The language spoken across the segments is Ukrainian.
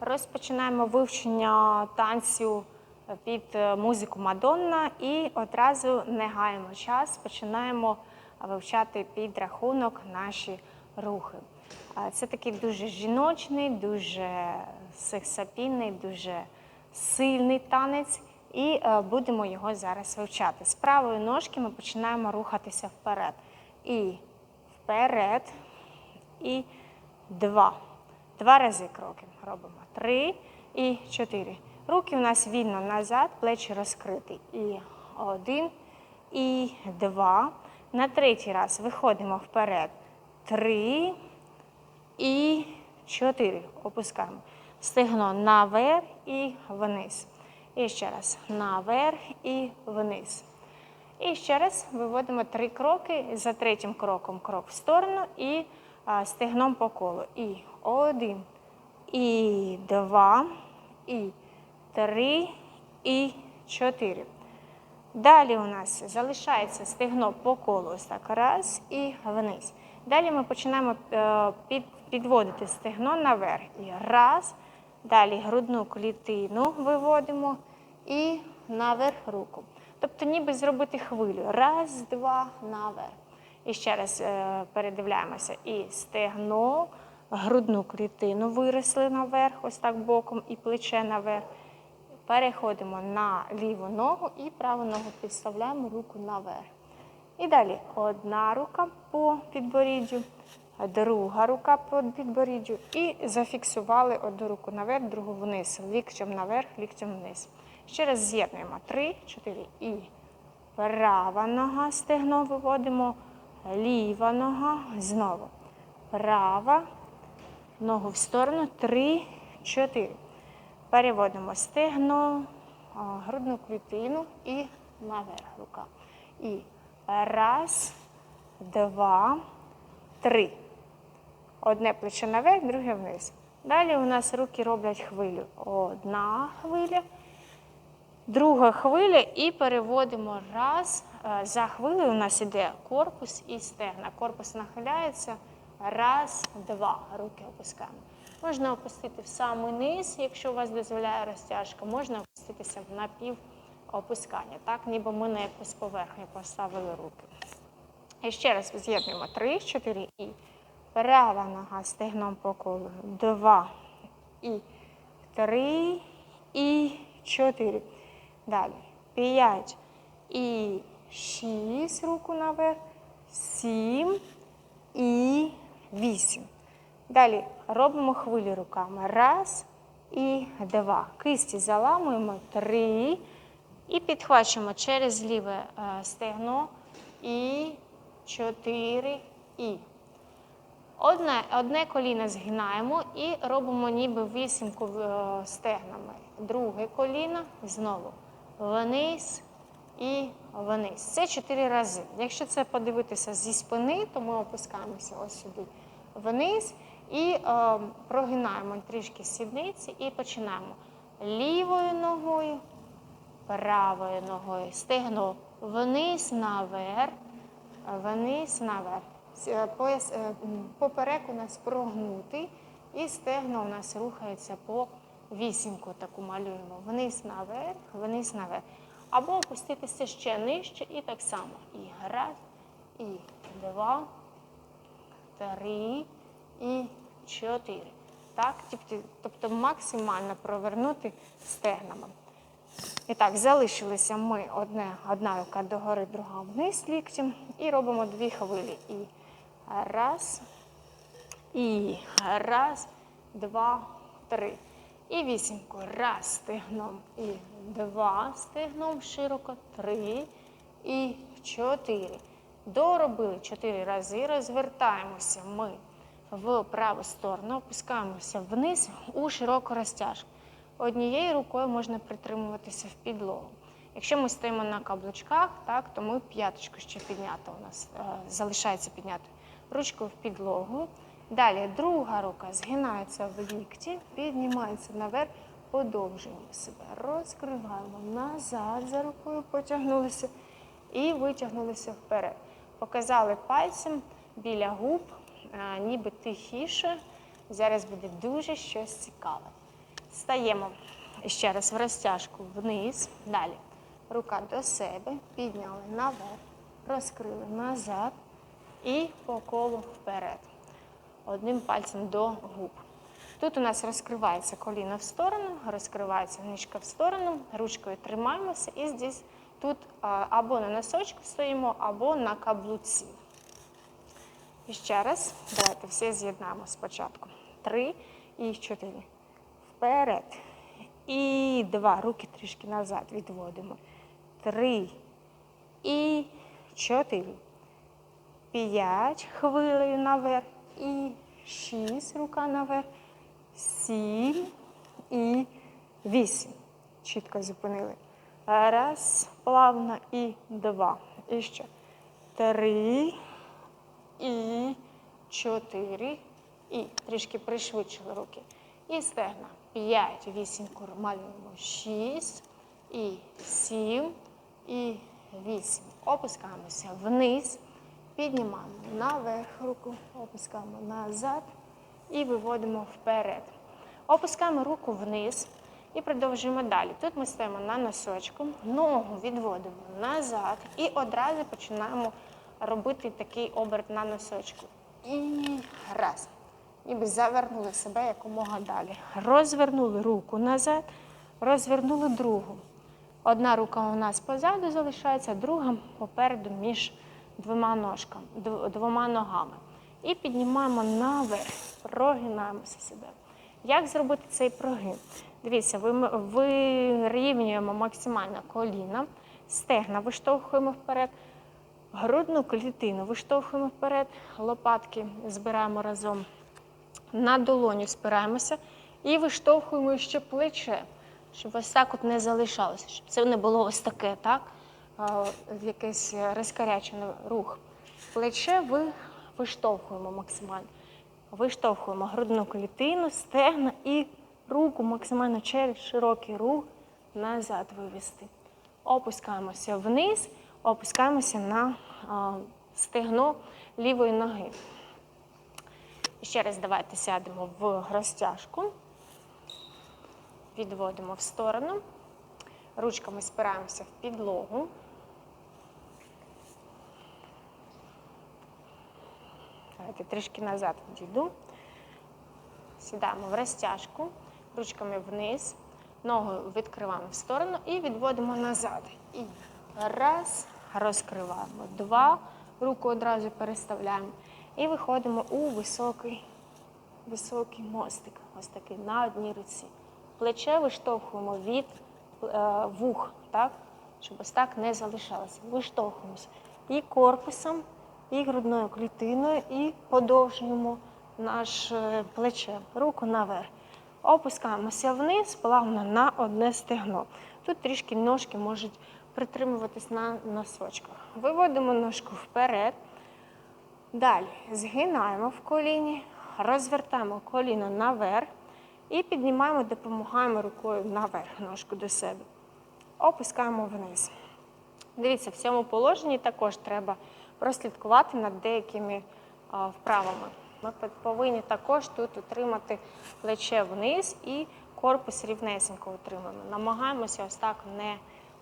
Розпочинаємо вивчення танцю під е, музику Мадонна і одразу не гаємо час, починаємо вивчати під рахунок наші рухи. Це такий дуже жіночний, дуже сексапільний, дуже сильний танець, і е, будемо його зараз вивчати. З правої ножки ми починаємо рухатися вперед. І вперед, і два. Два рази кроки робимо. Три і чотири. Руки у нас вільно назад, плечі розкриті. І один, і два. На третій раз виходимо вперед. Три і чотири. Опускаємо. Стегно наверх і вниз. І ще раз наверх і вниз. І ще раз виводимо три кроки. За третім кроком крок в сторону і стегном по колу. І один, і два, і три, і чотири. Далі у нас залишається стегно по колу. Ось так. Раз і вниз. Далі ми починаємо е, підводити стегно наверх. І раз. Далі грудну клітину виводимо і наверх руку. Тобто, ніби зробити хвилю. Раз, два, наверх. І ще раз е, передивляємося. І стегно, грудну клітину виросли наверх, ось так боком, і плече наверх. Переходимо на ліву ногу і праву ногу підставляємо руку наверх. І далі одна рука по підборіддю, друга рука по підборіддю. І зафіксували одну руку наверх, другу вниз. Ліктем наверх, ліктем вниз. Ще раз з'єднуємо. Три, чотири. І права нога стегно виводимо, ліва нога знову. Права, ногу в сторону. Три, чотири. Переводимо стегно, грудну клітину і наверх рука. І раз, два, три. Одне плече наверх, друге вниз. Далі у нас руки роблять хвилю. Одна хвиля, друга хвиля і переводимо раз. Е, За хвилею у нас іде корпус і стегна. Корпус нахиляється. Раз, два. Руки опускаємо. Можна опустити в самий низ, якщо у вас дозволяє розтяжка, можна опуститися в напів опускання. Так, ніби ми на якусь поверхню поставили руки. І ще раз з'єднуємо три, чотири і права нога стегном по колу. Два і три і чотири. Далі. П'ять і шість. Руку наверх. Сім і вісім. Далі робимо хвилі руками. Раз і два. Кисті заламуємо. Три. І підхвачуємо через ліве е, стегно. І чотири. І. Одне, одне коліно згинаємо і робимо ніби вісімку е, стегнами. Друге коліно знову вниз і вниз. Це чотири рази. Якщо це подивитися зі спини, то ми опускаємося ось сюди вниз і е, прогинаємо трішки сідниці і починаємо лівою ногою, правою ногою, стегно вниз наверх, вниз наверх. Е, Пояс, е, поперек у нас прогнутий, і стегно у нас рухається по вісімку, таку малюємо. Вниз наверх, вниз наверх. Або опуститися ще нижче і так само. І раз, і два, три, і чотири. Так? Тобто, тобто максимально провернути стегнами. І так, залишилися ми одне, одна рука догори, друга вниз ліктем. І робимо дві хвилі. І раз, і раз, два, три. І вісімку. Раз стегном. І два стегном широко. Три і чотири. Доробили чотири рази. Розвертаємося ми в праву сторону, опускаємося вниз у широку розтяжку. Однією рукою можна притримуватися в підлогу. Якщо ми стоїмо на каблучках, так, то ми п'яточку ще піднята у нас е, залишається піднятою. Ручку в підлогу. Далі друга рука згинається в лікті, піднімається наверх, подовжуємо себе, розкриваємо назад за рукою, потягнулися і витягнулися вперед. Показали пальцем біля губ, е, ніби тихіше. Зараз буде дуже щось цікаве. Стаємо ще раз в розтяжку вниз. Далі. Рука до себе, підняли наверх, розкрили назад і по колу вперед. Одним пальцем до губ. Тут у нас розкривається коліно в сторону, розкривається ніжка в сторону, ручкою тримаємося і здесь тут або на носочку стоїмо, або на каблуці. І ще раз, давайте всі з'єднаємо спочатку. Три і чотири. Вперед. І два. Руки трішки назад відводимо. Три. І чотири. П'ять. Хвилею наверх. І шість. Рука наверх. Сім. І вісім. Чітко зупинили. Раз. Плавно. І два. І ще. Три і чотири, і трішки пришвидшили руки. І стегна. П'ять, вісім кур малюємо. Шість, і сім, і вісім. Опускаємося вниз, піднімаємо наверх руку, опускаємо назад і виводимо вперед. Опускаємо руку вниз і продовжуємо далі. Тут ми стоїмо на носочку, ногу відводимо назад і одразу починаємо робити такий оберт на носочку. І раз. Ніби завернули себе якомога далі. Розвернули руку назад, розвернули другу. Одна рука у нас позаду залишається, друга попереду між двома ножками, двома ногами. І піднімаємо наверх, прогинаємося себе. Як зробити цей прогин? Дивіться, вим- вирівнюємо максимально коліна, стегна виштовхуємо вперед, грудну клітину виштовхуємо вперед, лопатки збираємо разом. На долоню спираємося і виштовхуємо ще плече, щоб ось так от не залишалося, щоб це не було ось таке, так? Якийсь розкарячений рух. Плече ви виштовхуємо максимально. Виштовхуємо грудну клітину, стегна і руку максимально через широкий рух назад вивести. Опускаємося вниз, опускаємося на а, стегно лівої ноги. Ще раз давайте сядемо в розтяжку, відводимо в сторону, ручками спираємося в підлогу. Давайте трішки назад відійду. Сідаємо в розтяжку, ручками вниз, ногу відкриваємо в сторону і відводимо назад. І раз, розкриваємо. Два, руку одразу переставляємо. І виходимо у високий, високий мостик. Ось такий на одній руці. Плече виштовхуємо від е, вух, так? щоб ось так не залишалося. Виштовхуємося і корпусом, і грудною клітиною, і подовжуємо наше плече, руку наверх. Опускаємося вниз, плавно на одне стегно. Тут трішки ножки можуть притримуватись на носочках. Виводимо ножку вперед. Далі згинаємо в коліні, розвертаємо коліно наверх і піднімаємо, допомагаємо рукою наверх ножку до себе. Опускаємо вниз. Дивіться, в цьому положенні також треба прослідкувати над деякими вправами. Ми повинні також тут утримати плече вниз і корпус рівнесенько утримуємо. Намагаємося ось так не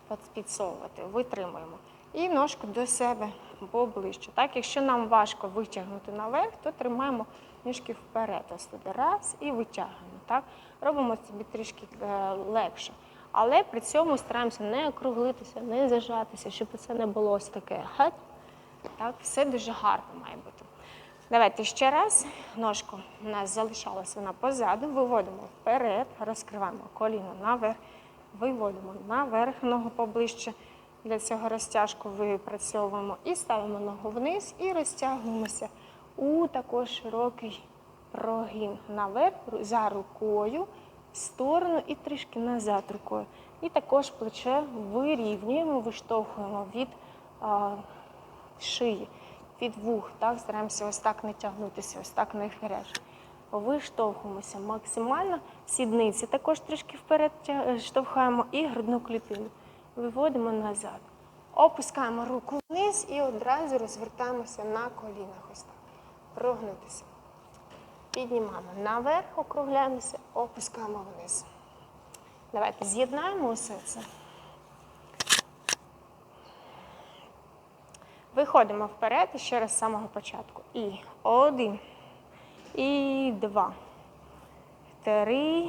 під- підсовувати, витримуємо. І ножку до себе поближче. Так, якщо нам важко витягнути наверх, то тримаємо ніжки вперед. Ось туди раз і витягуємо. Так? Робимо собі трішки е, легше. Але при цьому стараємося не округлитися, не зажатися, щоб це не було ось таке. Так, все дуже гарно має бути. Давайте ще раз. Ножку у нас залишалася вона позаду. Виводимо вперед, розкриваємо коліно наверх, виводимо наверх ногу поближче. Для цього розтяжку випрацьовуємо і ставимо ногу вниз і розтягуємося у також широкий прогін наверх за рукою, в сторону і трішки назад рукою. І також плече вирівнюємо, виштовхуємо від а, шиї, від вух. Так? Стараємося ось так не тягнутися, ось так не вперед. Виштовхуємося максимально, сідниці також трішки вперед штовхаємо і грудну клітину. Виводимо назад. Опускаємо руку вниз і одразу розвертаємося на колінах. Ось так. Прогнутися. піднімаємо наверх, округляємося, опускаємо вниз. Давайте з'єднаємо усе це. Виходимо вперед і ще раз з самого початку. І один, і два, три,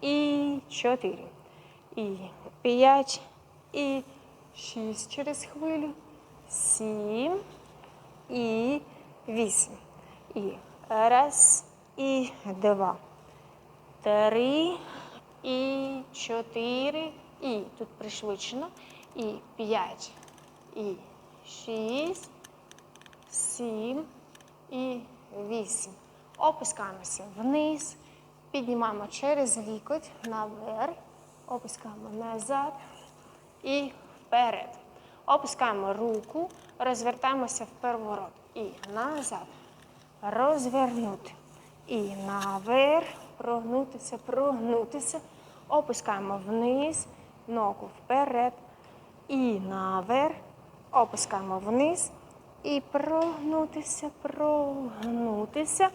і чотири, і п'ять, і шість через хвилю, сім, і вісім. І раз, і два, три, і чотири, і тут пришвидшено, і п'ять, і шість, сім і вісім. Опускаємося вниз, піднімаємо через лікоть наверх, опускаємо назад і вперед. Опускаємо руку, розвертаємося в переворот. І назад. Розвернути. І наверх, прогнутися, прогнутися. Опускаємо вниз, ногу вперед. І наверх. Опускаємо вниз. І прогнутися, прогнутися,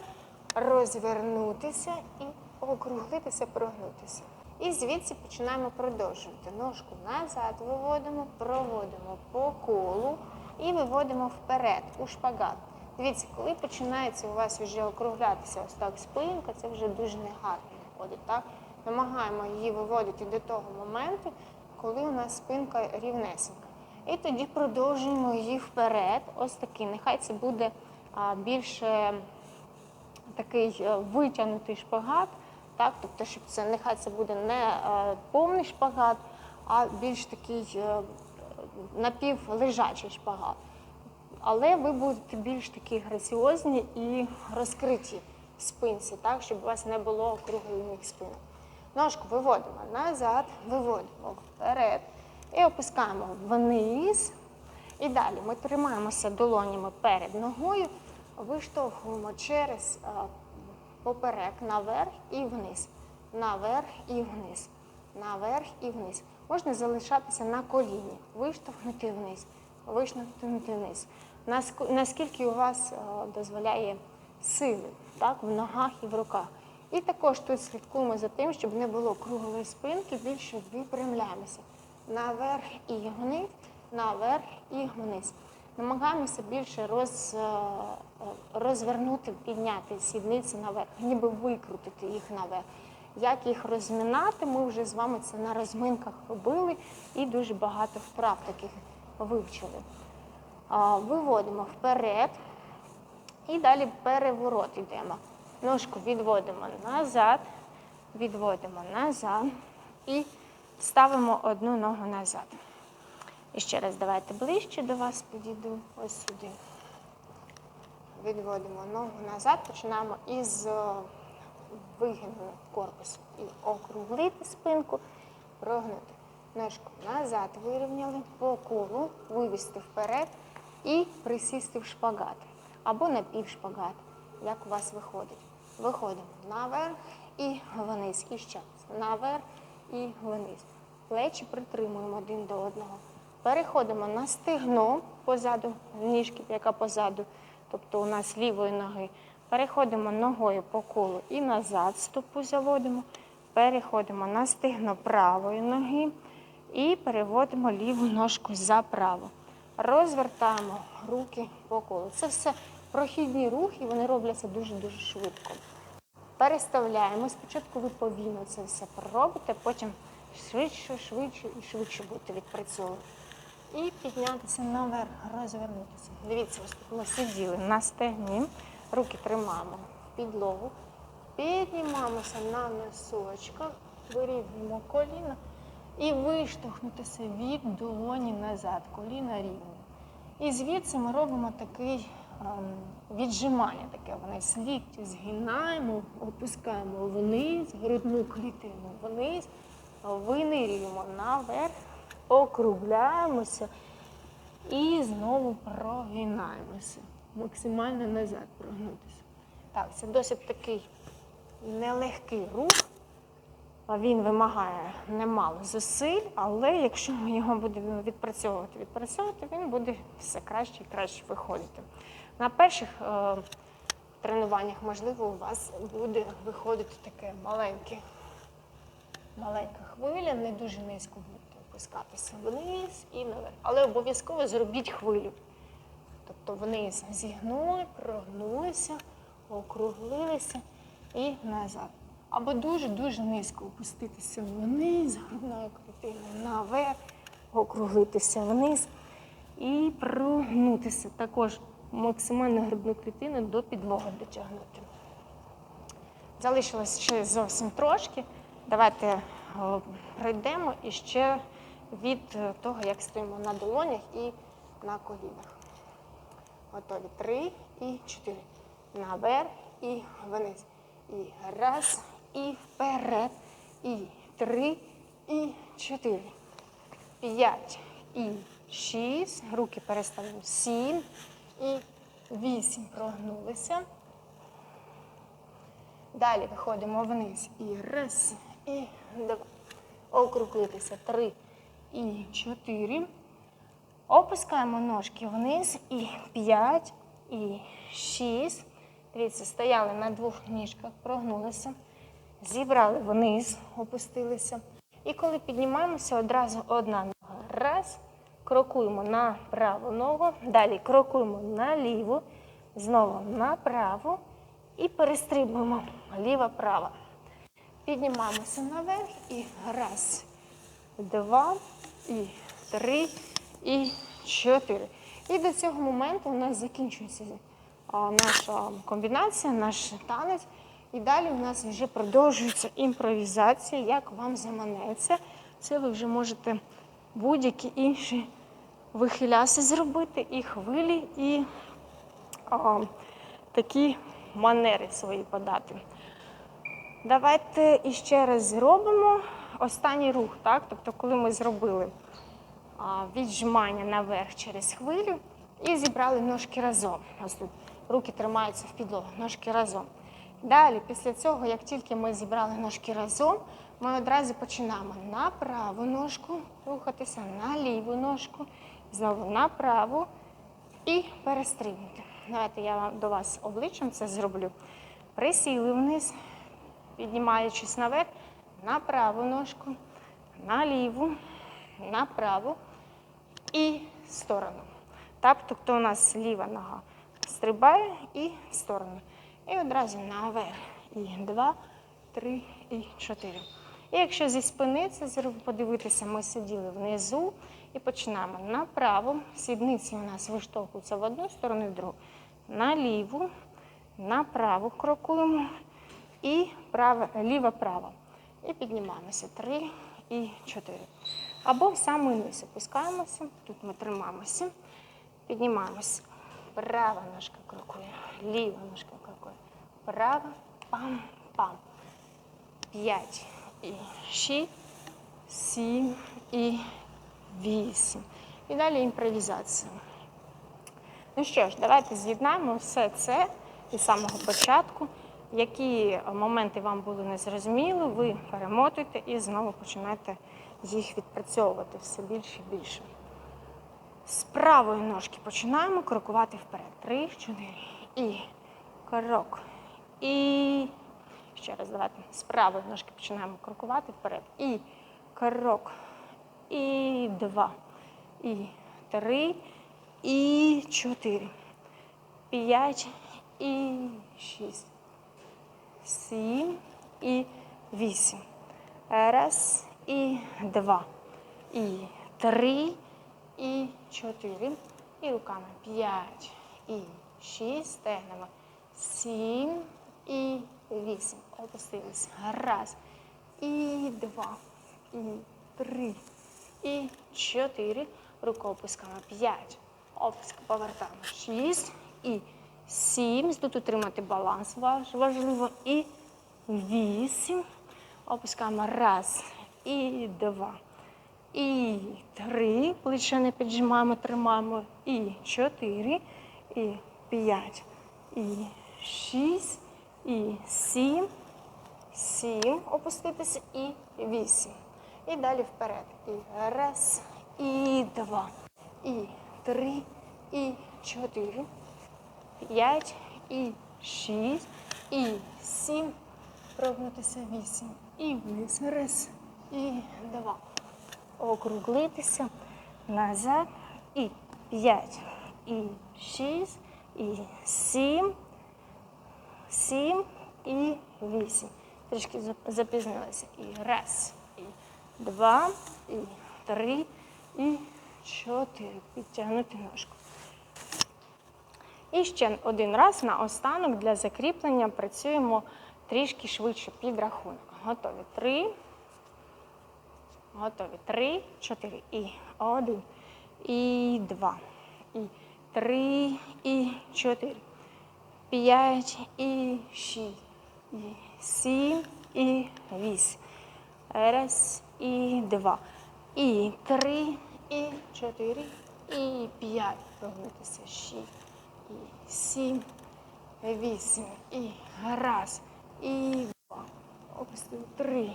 розвернутися і округлитися, прогнутися. І звідси починаємо продовжувати. Ножку назад виводимо, проводимо по колу і виводимо вперед у шпагат. Дивіться, коли починається у вас вже округлятися ось так спинка, це вже дуже негарно виходить. Так? Намагаємо її виводити до того моменту, коли у нас спинка рівнесенька. І тоді продовжуємо її вперед. Ось такий. Нехай це буде більше такий е, витягнутий шпагат. Так? Тобто, щоб це нехай це буде не е, повний шпагат, а більш такий е, напівлежачий шпагат. Але ви будете більш такі граціозні і розкриті в спинці, так, щоб у вас не було округлених спинок. Ножку виводимо назад, виводимо вперед і опускаємо вниз. І далі ми тримаємося долонями перед ногою, виштовхуємо через поперек наверх і вниз, наверх і вниз, наверх і вниз. Можна залишатися на коліні, виштовхнути вниз, виштовхнути вниз. Наскільки у вас дозволяє сили так, в ногах і в руках. І також тут слідкуємо за тим, щоб не було круглої спинки, більше випрямляємося. Наверх і вниз, наверх і вниз. Намагаємося більше роз, е, розвернути, підняти сідниці наверх, ніби викрутити їх наверх. Як їх розмінати, ми вже з вами це на розминках робили і дуже багато вправ таких вивчили. Виводимо вперед і далі переворот йдемо. Ножку відводимо назад, відводимо назад і ставимо одну ногу назад. І ще раз давайте ближче до вас підійду, ось сюди. Відводимо ногу назад, починаємо із е, вигину корпусу. І округлити спинку, прогнути. Ножку назад вирівняли, по колу вивести вперед і присісти в шпагат. Або на півшпагат, як у вас виходить. Виходимо наверх і вниз. І ще. Наверх і вниз. Плечі притримуємо один до одного. Переходимо на стегно позаду, ніжки, яка позаду, тобто у нас лівої ноги. Переходимо ногою по колу і назад стопу заводимо. Переходимо на стегно правої ноги і переводимо ліву ножку за праву. Розвертаємо руки по колу. Це все прохідні рухи, вони робляться дуже-дуже швидко. Переставляємо. Спочатку ви повільно це все проробите, потім швидше, швидше і швидше будете відпрацьовувати. І піднятися наверх, розвернутися. Дивіться, ми сиділи на стегні, руки тримаємо підлогу, піднімаємося на носочках, вирівнюємо коліна і виштовхнутися від долоні назад, коліна рівні. І звідси ми робимо такий віджимання, таке вниз. Лікті згинаємо, опускаємо вниз, грудну клітину вниз, винирюємо наверх, округляємося і знову прогинаємося. Максимально назад прогнутися. Так, це досить такий нелегкий рух. Він вимагає немало зусиль, але якщо ми його будемо відпрацьовувати, відпрацьовувати, він буде все краще і краще виходити. На перших е, тренуваннях, можливо, у вас буде виходити таке маленьке, маленька хвиля, не дуже низько будете опускатися вниз і наверх. Але обов'язково зробіть хвилю. Тобто вниз зігнули, прогнулися, округлилися і назад. Або дуже-дуже низько опуститися вниз, грудною клітиною наверх, округлитися вниз і прогнутися. Також максимально грудну клітину до підлоги дотягнути. Залишилось ще зовсім трошки. Давайте е, пройдемо і ще від того, як стоїмо на долонях і на колінах. Готові. Три і чотири. Наверх і вниз. І раз, і вперед. І три, і чотири. П'ять і шість. Руки переставимо. Сім і вісім. Прогнулися. Далі виходимо вниз. І раз, і два. Округлитися. Три і чотири. Опускаємо ножки вниз. І п'ять, і шість. Дивіться, стояли на двох ніжках, прогнулися. Зібрали вниз, опустилися. І коли піднімаємося, одразу одна. Крокуємо на праву ногу. Далі крокуємо на ліву. Знову на праву. І перестрибуємо ліва-права. Піднімаємося наверх і раз, два, і три, і чотири. І до цього моменту у нас закінчується наша комбінація, наш танець. І далі у нас вже продовжується імпровізація, як вам заманеться. Це ви вже можете будь-які інші вихиляси зробити, і хвилі, і а, такі манери свої подати. Давайте іще раз зробимо останній рух, так? Тобто, коли ми зробили віджимання наверх через хвилю і зібрали ножки разом. Ось тут руки тримаються в підлогу, ножки разом. Далі, після цього, як тільки ми зібрали ножки разом, ми одразу починаємо на праву ножку рухатися, на ліву ножку, знову на праву і перестрибнути. Давайте я вам- до вас обличчям це зроблю. Присіли вниз, піднімаючись наверх, на праву ножку, на ліву, на праву і в сторону. Так, тобто у нас ліва нога стрибає і в сторону. І одразу наверх. І два, три і чотири. І якщо зі спини це подивитися, ми сиділи внизу і починаємо направо. Сідниці у нас виштовхуються в одну сторону і в другу. Наліву, направо крокуємо і право, ліва-право. І піднімаємося. Три і чотири. Або в самий низ опускаємося. Тут ми тримаємося. Піднімаємося. Права ножка крокує, ліва ножка крокує. Права, пам-пам. П'ять і шість, сім і вісім. І далі імпровізація. Ну що ж, давайте з'єднаємо все це із самого початку. Які моменти вам були незрозумілі, ви перемотуєте і знову починаєте їх відпрацьовувати все більше і більше. З правої ножки починаємо крокувати вперед. Три, чотири. І крок. І ще раз давайте. З правої ножки починаємо крокувати вперед. І крок. І два. І три. І чотири. П'ять. І шість. Сім. І вісім. Раз. І два. І три. І чотири. І руками п'ять. І шість. Стегнемо. Сім. І вісім. Опустились. Раз. І два. І три. І чотири. Руку опускаємо. П'ять. Опуск. Повертаємо. Шість. І сім. Тут утримати баланс важливо. І вісім. Опускаємо. Раз. І два. І три. Плече не піджимаємо, тримаємо. І чотири. І п'ять. І шість. І сім. Сім. Опуститися. І вісім. І далі вперед. І раз. І два. І три. І чотири. П'ять. І шість і сім. Прогнутися вісім. І вниз. Раз. І два. Округлитися. Назад. І п'ять. І шість. І сім. Сім і вісім. Трішки зап- запізнилася. І раз, два, і три, і чотири. Підтягнути ножку. І ще один раз на останок для закріплення працюємо трішки швидше під рахунок. Готові. Три. Готові. Три, чотири. І один. І два. І три, і чотири. П'ять і шість. І сім і вісім. Раз і два. І три, і чотири, і п'ять. Прогнутися. Шість. І сім, вісім. І раз. І два. Опустили. Три,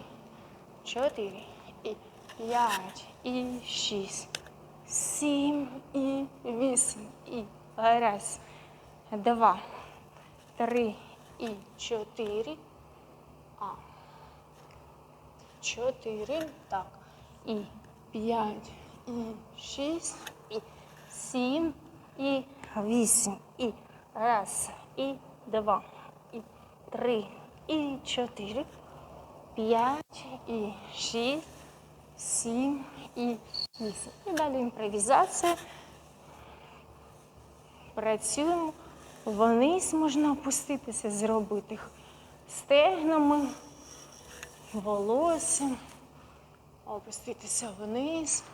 чотири, і п'ять, і шість. Сім і вісім. І раз, два, три і чотири. А. Чотири. Так. І п'ять, і шість, і сім, і вісім. І раз, і два, і три, і чотири. П'ять, і шість, сім, і вісім. І далі імпровізація. Працюємо. Вниз можна опуститися, зробити стегнами, волоссям, опуститися вниз,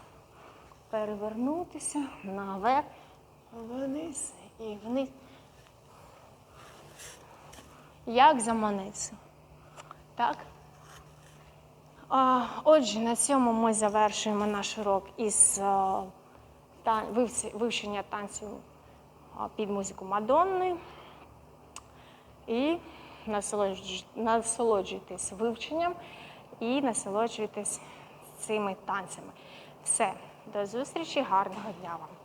перевернутися наверх, вниз і вниз. Як заманеться. Так? А, Отже, на цьому ми завершуємо наш урок із а, та, вивчення танців під музику Мадонни. І насолоджуйтесь вивченням і насолоджуйтесь цими танцями. Все, до зустрічі, гарного дня вам!